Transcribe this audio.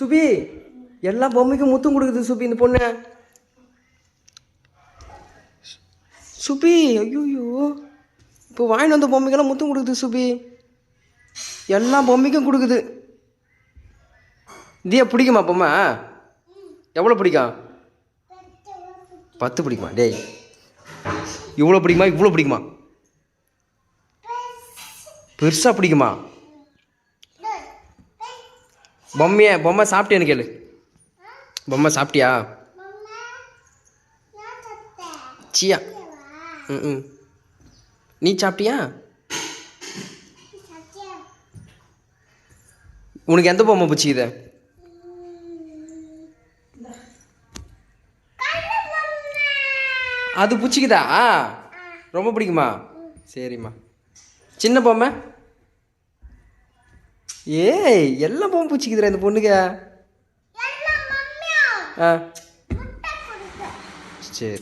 சுபி எல்லா பொம்மைக்கும் முத்தம் கொடுக்குது சுபி இந்த பொண்ணு. சுபி ஐயோ இப்போ வாங்கிட்டு வந்த பொம்மைக்கெல்லாம் முத்தம் கொடுக்குது சுபி. எல்லா பொம்மைக்கும் கொடுக்குது. தியா பிடிக்குமா பொம்மை? எவ்வளோ பிடிக்கும்? பத்து பிடிக்குமா? டேய் இவ்வளோ பிடிக்குமா? இவ்வளோ பிடிக்குமா? பெருசாக பிடிக்குமா? பொம்மைய பொம்மை சாப்பிட்டேன்னு கேளு? பொம்மை சாப்பிட்டியா? சியா. ம் ம். நீ சாப்பிட்டியா? உனக்கு எந்த பொம்மை பிடிச்சிக்குது? அது பிடிச்சிக்குதா? ரொம்ப பிடிக்குமா? சரிம்மா. சின்ன பொம்மை? ஏய் எல்லா பொம்மை பிடிச்சிக்குதுடா இந்த பொண்ணுக்கு ஆ. சரி.